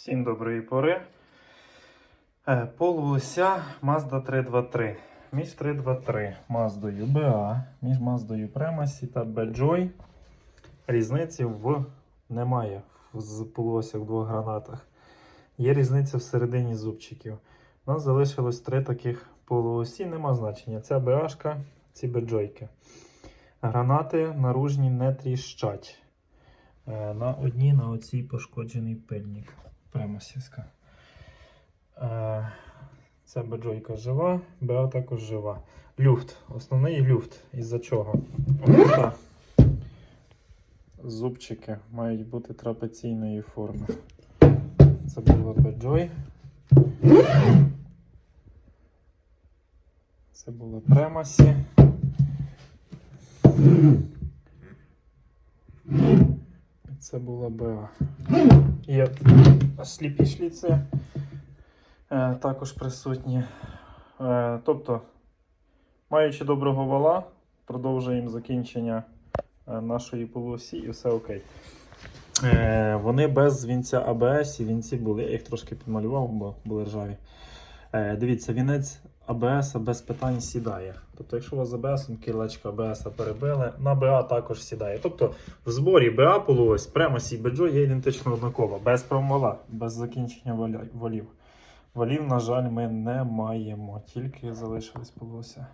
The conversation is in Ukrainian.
Всім доброї пори. Е, Полуося Mazda 323. Між 323 Маздою BA, між Маздою Premacy та Belljoy різниці в немає з полуосях в двох гранатах. Є різниця всередині зубчиків. У нас залишилось три таких полуосі, нема значення. Це BA, ці Belljoyки. Гранати наружні не тріщать. Е, На одній на оцій пошкоджений пильник. Премасівська. Е, Це беджойка жива, БА також жива. Люфт. Основний люфт. Із-за чого? Отут зубчики мають бути трапеційної форми. Це була беджой. Це була премасі. Це була БА. Є сліпі шліци е, також присутні. Е, тобто, маючи доброго вала, продовжуємо закінчення е, нашої полуосі і все окей. Е, вони без вінця АБС і вінці були. Я їх трошки підмалював, бо були ржаві. Е, дивіться, вінець АБС без питань сідає. Тобто, якщо у вас АБС, кілечко АБС перебили, на БА також сідає. Тобто в зборі БА полуось, прямо сій беджо є ідентично однакова, без промола, без закінчення волів. Валів, на жаль, ми не маємо, тільки залишились полуося.